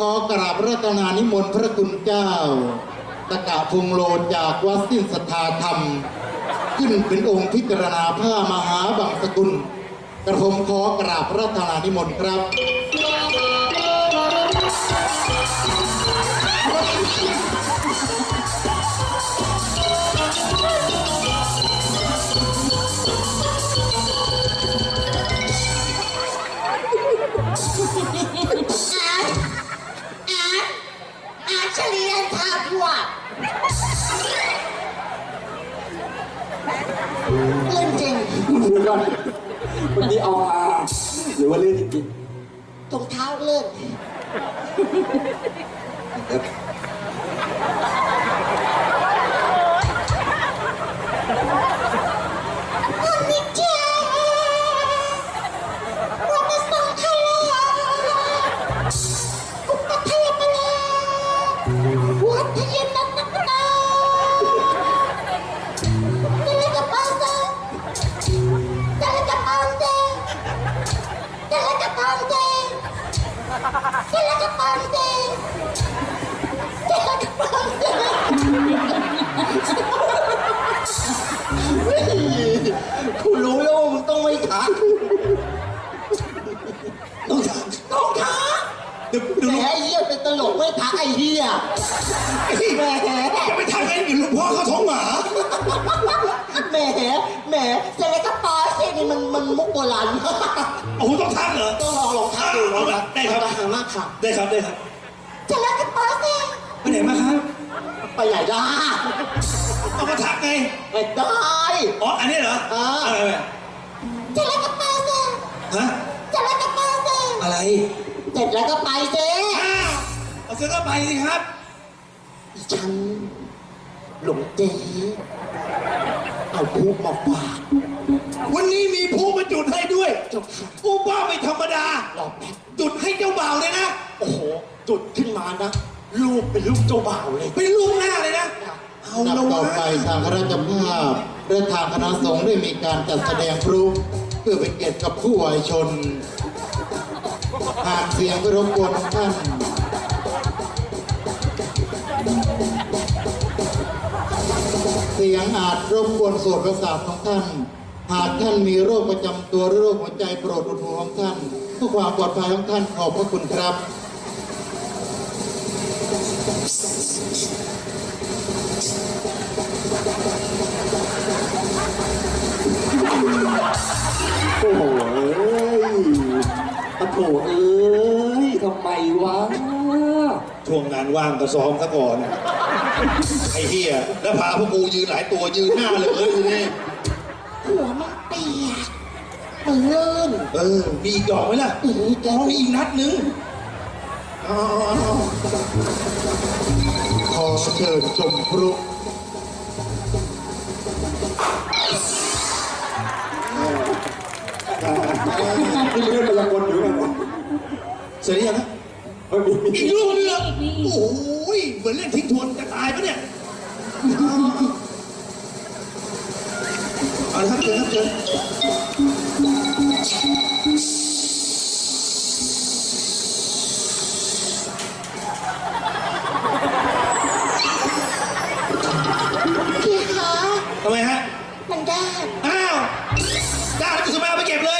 ขอกราบรัตนานิมนต์พระคุณเจ้า ตะกะพงโลจากวัดสิ้นศรัทธาธรรม ขึ้นเป็นองค์พิจารณาผ้ามหาบังสกุล กระผมขอกราบรัตนานิมนต์ครับ เล่นจริงเดี๋ยวก่อนวันนี้เอามาหรือว่าเรื่องจริงตรงเท้าเล่นวันนี้เจ้าวันนี้ส่งทะเลกุปทะเลมาแล้ววัดทะเลนักนักนา เดลกาปาเซเดลกาปาเซกูรู้แล้วว่ามึงต้องไม่ทักต้องทักต้องท้าเดี๋ยวแหดูมไอ้เหี้ยเป็นตลกไม่ทักไอ้เหี้ยแหมจะไปทำไงเดี๋ยวหลวงพ่อเขาท้องหมาแหมแหมเซเลกาปาเซนี่ มันมันมุกโบราณมากโอ้โหต้องทักเหรอต้องลองลองทักดูเอาละนะได้ครับหามากค่ะ ได้ครับได้ครับเซเลกาปาเซไปไหนมาครับ ไปไหนได้ต้องมาทักไงไปได้อ๋ออันนี้เหรออ่าอะไรไปเซเลกาปาเซฮะเซเลกาปาเซอะไรเสร็จแล้วก็ไปเซอ้าวเอาเสื้อก็ไปสิครับอีฉันหลงเจ๊ เอาพูกมาฝากวันนี้มีผู้มาจุดให้ด้วยเจ้าค่ะกูบ้าไม่ธรรมดารอแป๊บจุดให้เจ้าบ่าวเลยนะ โอ้โห จุดขึ้นมานะ ลูกเป็นลูกเจ้าบ่าวเลย เป็นลูกหน้าเลยนะ เอานับละต่อวะไปทางคณะเจ้าภาพและทางคณะสงฆ์ได้มีการจัดแสดงพลุเพื่อเป็นเกียรติกับผู้วายชน หากเสียงรบกวนของท่าน เสียงอาจรบกวนโสตประสาทของท่าน หากท่านมีโรคประจำตัวหรือโรคหัวใจโปรดอุดหูของท่านเพื่อความปลอดภัยของท่านขอบพระคุณครับ โอ้โหเอ้ยปะโถเอ้ยทำไมวะ ช่วงงานว่างก็ซ้อมซะก่อน ไอ้เหี้ยแล้วพาพวกกูยืนหลายตัวยืนหน้าเลยทีนี่หัวมันเปียกมันเลื่อนเออ มีอีกดอกไหมล่ะอีกอ๋อมีอีกนัดหนึงอ๋อขอเชิญชมพลุนี่เรื่องมายากลอยู่ไงวะเสร็จหรือยังนะเฮ้ยมีมีอีกลูกนึงอะโอ้โห อุ้ยเหมือนเล่นทิ้งทวนจะตายปะเนี่ยอาละครับเชิญครับเชิญพี่คะทำไมฮะ มันด้าอ้าวด้แล้วจะสมัเอาไปเก็บเลย